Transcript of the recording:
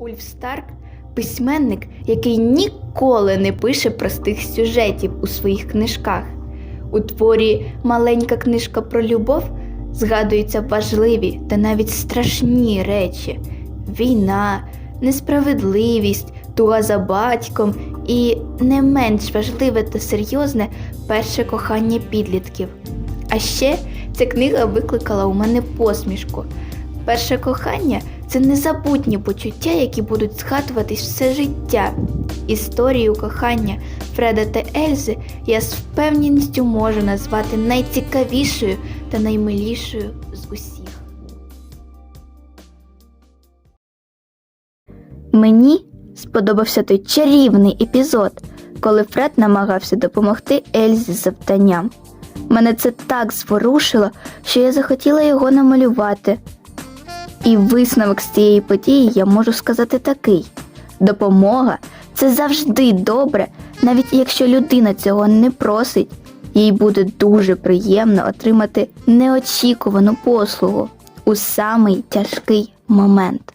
Ульф Старк письменник, який ніколи не пише простих сюжетів у своїх книжках. У творі Маленька книжка про любов згадуються важливі та навіть страшні речі: війна, несправедливість, туга за батьком і не менш важливе та серйозне перше кохання підлітків. А ще ця книга викликала у мене посмішку. Перше кохання це незабутні почуття, які будуть згадуватись все життя. Історію кохання Фреда та Ельзи я з впевненістю можу назвати найцікавішою та наймилішою з усіх. Мені сподобався той чарівний епізод, коли Фред намагався допомогти Ельзі з завданням. Мене це так зворушило, що я захотіла його намалювати. І висновок з цієї події я можу сказати такий: допомога це завжди добре, навіть якщо людина цього не просить, їй буде дуже приємно отримати неочікувану послугу у самий тяжкий момент.